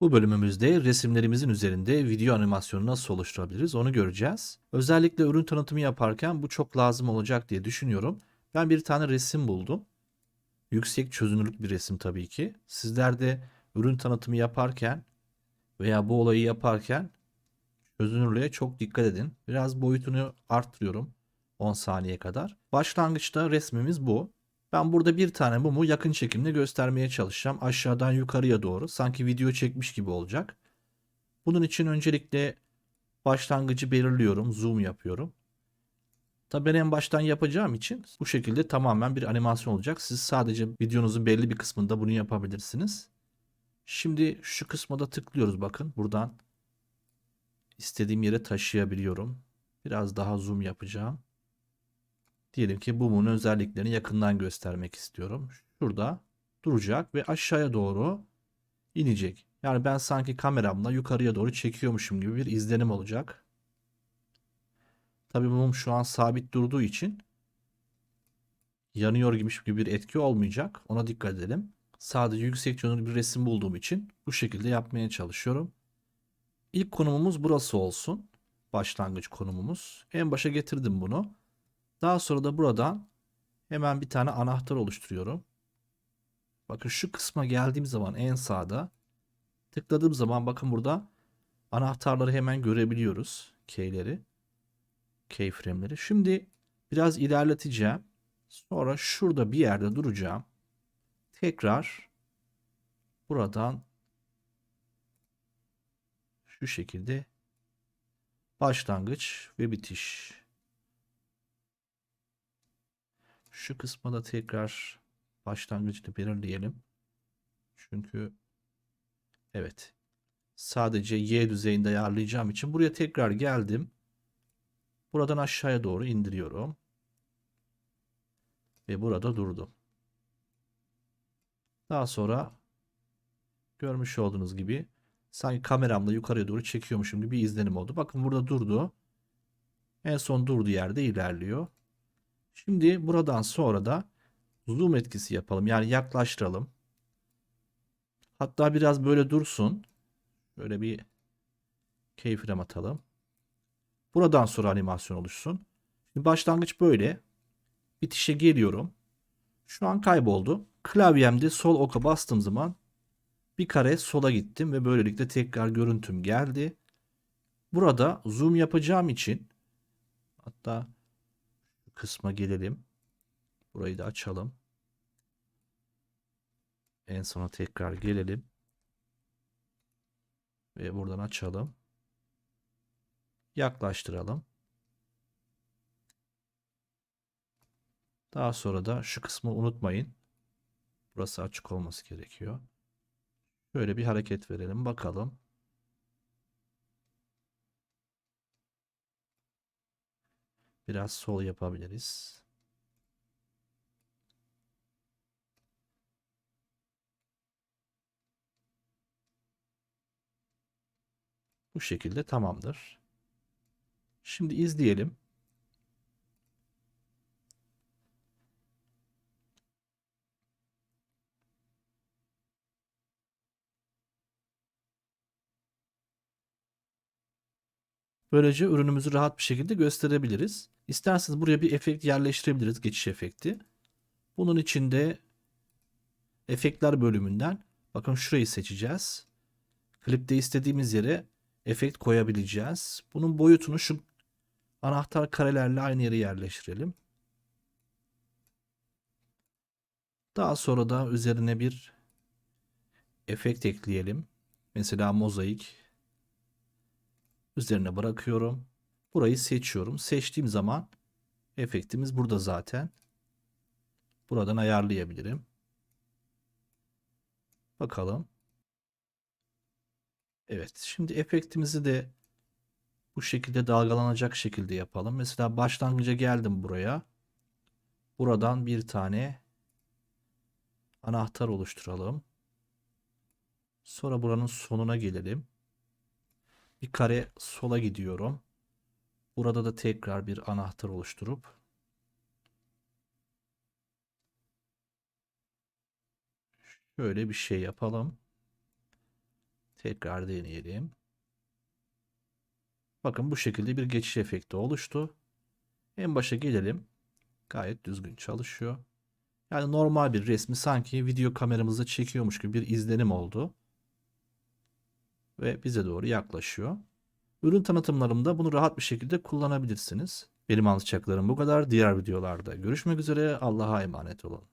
Bu bölümümüzde resimlerimizin üzerinde video animasyonu nasıl oluşturabiliriz onu göreceğiz. Özellikle ürün tanıtımı yaparken bu çok lazım olacak diye düşünüyorum. Ben bir tane resim buldum. Yüksek çözünürlük bir resim tabii ki. Sizler de ürün tanıtımı yaparken veya bu olayı yaparken çözünürlüğe çok dikkat edin. Biraz boyutunu arttırıyorum 10 saniye kadar. Başlangıçta resmimiz bu. Ben burada bir tane mumu yakın çekimde göstermeye çalışacağım. Aşağıdan yukarıya doğru. Sanki video çekmiş gibi olacak. Bunun için öncelikle başlangıcı belirliyorum. Zoom yapıyorum. Tabii ben en baştan yapacağım için bu şekilde tamamen bir animasyon olacak. Siz sadece videonuzun belli bir kısmında bunu yapabilirsiniz. Şimdi şu kısma da tıklıyoruz bakın. Buradan istediğim yere taşıyabiliyorum. Biraz daha zoom yapacağım. Diyelim ki mumun özelliklerini yakından göstermek istiyorum. Şurada duracak ve aşağıya doğru inecek. Yani ben sanki kameramla yukarıya doğru çekiyormuşum gibi bir izlenim olacak. Tabii bu mum şu an sabit durduğu için yanıyor gibi bir etki olmayacak. Ona dikkat edelim. Sadece yüksek çözünürlük bir resim bulduğum için bu şekilde yapmaya çalışıyorum. İlk konumumuz burası olsun. Başlangıç konumumuz. En başa getirdim bunu. Daha sonra da buradan hemen bir tane anahtar oluşturuyorum. Bakın şu kısma geldiğim zaman en sağda tıkladığım zaman bakın burada anahtarları hemen görebiliyoruz. Key'leri. Keyframe'leri. Şimdi biraz ilerleteceğim. Sonra şurada bir yerde duracağım. Tekrar buradan şu şekilde başlangıç ve bitiş. Şu kısma da tekrar başlangıcını belirleyelim. Çünkü evet sadece y düzeyinde ayarlayacağım için buraya tekrar geldim. Buradan aşağıya doğru indiriyorum. Ve burada durdum. Daha sonra görmüş olduğunuz gibi sanki kameramla yukarıya doğru çekiyormuşum gibi bir izlenim oldu. Bakın burada durdu. En son durduğu yerde ilerliyor. Şimdi buradan sonra da zoom etkisi yapalım. Yani yaklaştıralım. Hatta biraz böyle dursun. Böyle bir keyframe atalım. Buradan sonra animasyon oluşsun. Şimdi başlangıç böyle. Bitişe geliyorum. Şu an kayboldu. Klavyemde sol oka bastığım zaman bir kare sola gittim ve böylelikle tekrar görüntüm geldi. Burada zoom yapacağım için hatta kısma gelelim. Burayı da açalım. En sona tekrar gelelim. Ve buradan açalım. Yaklaştıralım. Daha sonra da şu kısmı unutmayın. Burası açık olması gerekiyor. Böyle bir hareket verelim bakalım. Biraz sol yapabiliriz. Bu şekilde tamamdır. Şimdi izleyelim. Böylece ürünümüzü rahat bir şekilde gösterebiliriz. İsterseniz buraya bir efekt yerleştirebiliriz. Geçiş efekti. Bunun için de efektler bölümünden bakın şurayı seçeceğiz. Klipte istediğimiz yere efekt koyabileceğiz. Bunun boyutunu şu anahtar karelerle aynı yere yerleştirelim. Daha sonra da üzerine bir efekt ekleyelim. Mesela mozaik üzerine bırakıyorum. Burayı seçiyorum. Seçtiğim zaman efektimiz burada zaten. Buradan ayarlayabilirim. Bakalım. Evet. Şimdi efektimizi de bu şekilde dalgalanacak şekilde yapalım. Mesela başlangıca geldim buraya. Buradan bir tane anahtar oluşturalım. Sonra buranın sonuna gelelim. Bir kare sola gidiyorum. Burada da tekrar bir anahtar oluşturup şöyle bir şey yapalım. Tekrar deneyelim. Bakın bu şekilde bir geçiş efekti oluştu. En başa gelelim. Gayet düzgün çalışıyor. Yani normal bir resmi sanki video kameramızda çekiyormuş gibi bir izlenim oldu. Ve bize doğru yaklaşıyor. Ürün tanıtımlarımda bunu rahat bir şekilde kullanabilirsiniz. Benim anlatacaklarım bu kadar. Diğer videolarda görüşmek üzere. Allah'a emanet olun.